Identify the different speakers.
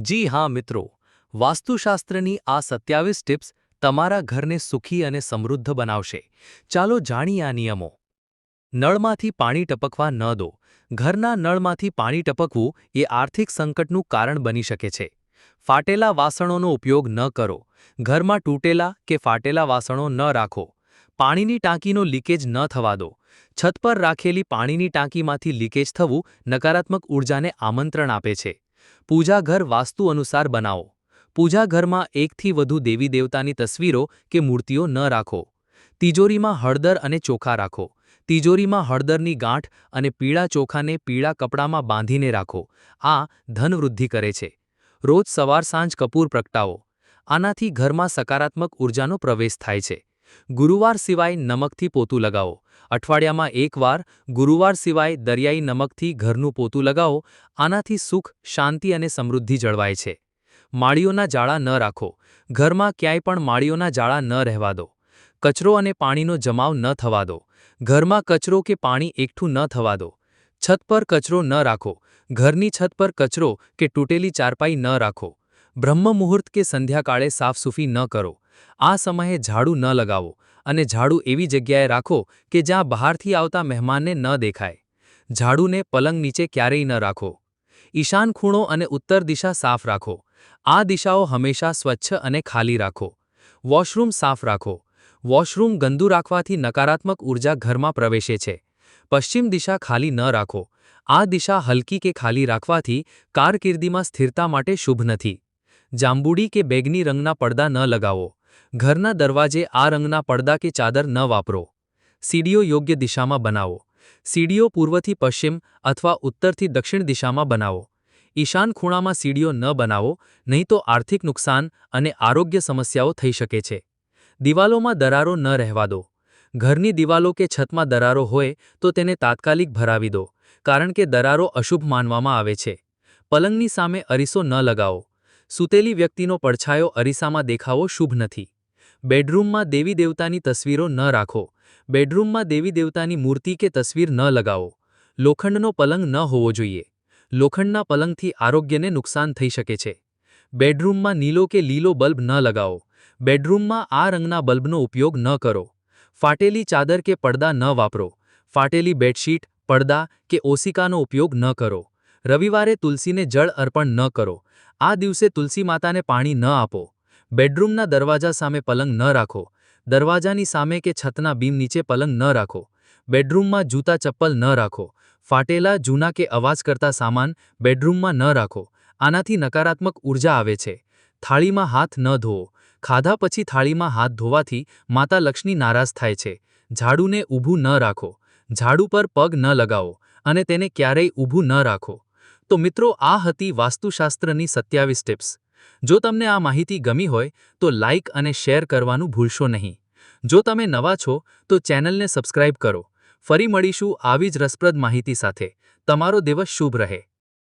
Speaker 1: જી હા, મિત્રો. વાસ્તુશાસ્ત્રની આ સત્યાવીસ ટિપ્સ તમારા ઘરને સુખી અને સમૃદ્ધ બનાવશે. ચાલો જાણીએ આ નિયમો. નળમાંથી પાણી ટપકવા ન દો. ઘરના નળમાંથી પાણી ટપકવું એ આર્થિક સંકટનું કારણ બની શકે છે. ફાટેલા વાસણોનો ઉપયોગ ન કરો. ઘરમાં તૂટેલા કે ફાટેલા વાસણો ન રાખો. પાણીની ટાંકીનો લીકેજ ન થવા દો. છત પર રાખેલી પાણીની ટાંકીમાંથી લીકેજ થવું નકારાત્મક ઊર્જાને આમંત્રણ આપે છે. પૂજા ઘર વાસ્તુ અનુસાર બનાવો. પૂજાઘરમાં એકથી વધુ દેવી દેવતાની તસવીરો કે મૂર્તિઓ ન રાખો. તિજોરીમાં હળદર અને ચોખા રાખો. તિજોરીમાં હળદરની ગાંઠ અને પીળા ચોખાને પીળા કપડામાં બાંધીને રાખો. આ ધનવૃદ્ધિ કરે છે. રોજ સવાર સાંજ કપૂર પ્રગટાવો. આનાથી ઘરમાં સકારાત્મક ઊર્જાનો પ્રવેશ થાય છે. ગુરુવાર સિવાય નમકથી પોતું લગાવો. અઠવાડિયામાં એકવાર ગુરુવાર સિવાય દરિયાઈ નમકથી ઘરનું પોતું લગાવો. આનાથી સુખ, શાંતિ અને સમૃદ્ધિ જળવાય છે. માળીઓના જાળા ન રાખો. ઘરમાં ક્યાંય પણ માળીઓના જાળા ન રહેવા દો. કચરો અને પાણીનો જમાવ ન થવા દો. ઘરમાં કચરો કે પાણી એકઠું ન થવા દો. છત પર કચરો ન રાખો. ઘરની છત પર કચરો કે તૂટેલી ચારપાઈ ન રાખો. બ્રહ્મ મુહૂર્ત કે સંધ્યાકાળે સાફસૂફી ન કરો. આ સમયે ઝાડુ ન લગાવો અને ઝાડુ એવી જગ્યાએ રાખો કે જ્યાં બહારથી આવતા મહેમાનને ન દેખાય. ઝાડુને પલંગ નીચે ક્યારેય ન રાખો. ઈશાન ખૂણો અને ઉત્તર દિશા સાફ રાખો. આ દિશાઓ હંમેશા સ્વચ્છ અને ખાલી રાખો. વોશરૂમ સાફ રાખો. વોશરૂમ ગંદુ રાખવાથી નકારાત્મક ઊર્જા ઘરમાં પ્રવેશે છે. પશ્ચિમ દિશા ખાલી ન રાખો. આ દિશા હલકી કે ખાલી રાખવાથી કારકિર્દીમાં સ્થિરતા માટે શુભ નથી. જાંબુડી કે બેગની રંગના પડદા ન લગાવો. ઘરના દરવાજે આ રંગના પડદા કે ચાદર ન વાપરો. સીડીઓ યોગ્ય દિશામાં બનાવો. સીડીઓ પૂર્વથી પશ્ચિમ અથવા ઉત્તરથી દક્ષિણ દિશામાં બનાવો. ઈશાન ખૂણામાં સીડીઓ ન બનાવો, નહીં તો આર્થિક નુકસાન અને આરોગ્ય સમસ્યાઓ થઈ શકે છે. દિવાલોમાં દરારો ન રહેવા દો. ઘરની દિવાલો કે છતમાં દરારો હોય તો તેને તાત્કાલિક ભરાવી દો, કારણ કે દરારો અશુભ માનવામાં આવે છે. પલંગની સામે અરીસો ન લગાવો. સૂતેલી વ્યક્તિનો પડછાયો અરીસામાં દેખાવો શુભ નથી. બેડરૂમમાં દેવી દેવતાની તસવીરો ન રાખો. બેડરૂમમાં દેવી દેવતાની મૂર્તિ કે તસવીર ન લગાવો. લોખંડનો પલંગ ન હોવો જોઈએ. લોખંડના પલંગથી આરોગ્યને નુકસાન થઈ શકે છે. બેડરૂમમાં નીલો કે લીલો બલ્બ ન લગાવો. બેડરૂમમાં આ રંગના બલ્બનો ઉપયોગ ન કરો. ફાટેલી ચાદર કે પડદા ન વાપરો. ફાટેલી બેડશીટ, પડદા કે ઓસિકાનો ઉપયોગ ન કરો. રવિવારે તુલસીને જળ અર્પણ ન કરો. આ દિવસે તુલસી માતાને પાણી ન આપો. બેડરૂમના દરવાજા સામે પલંગ ન રાખો. દરવાજાની સામે કે છતના બીમ નીચે પલંગ ન રાખો. બેડરૂમમાં જૂતા ચપ્પલ ન રાખો. ફાટેલા જૂના કે અવાજ કરતા સામાન બેડરૂમમાં ન રાખો. આનાથી નકારાત્મક ઊર્જા આવે છે. થાળીમાં હાથ ન ધોવો. ખાધા પછી થાળીમાં હાથ ધોવાથી માતા લક્ષ્મી નારાજ થાય છે. ઝાડુને ઊભું ન રાખો. ઝાડુ પર પગ ન લગાવો અને તેને ક્યારેય ઊભું ન રાખો. તો મિત્રો, આ હતી વાસ્તુશાસ્ત્રની સત્યાવીસ ટિપ્સ. જો તમને આ માહિતી ગમી હોય, તો લાઇક અને શેર કરવાનું ભૂલશો નહીં. જો તમે નવા છો, તો ચેનલને સબસ્ક્રાઇબ કરો. ફરી મળીશું આવી જ રસપ્રદ માહિતી સાથે. તમારો દિવસ શુભ રહે.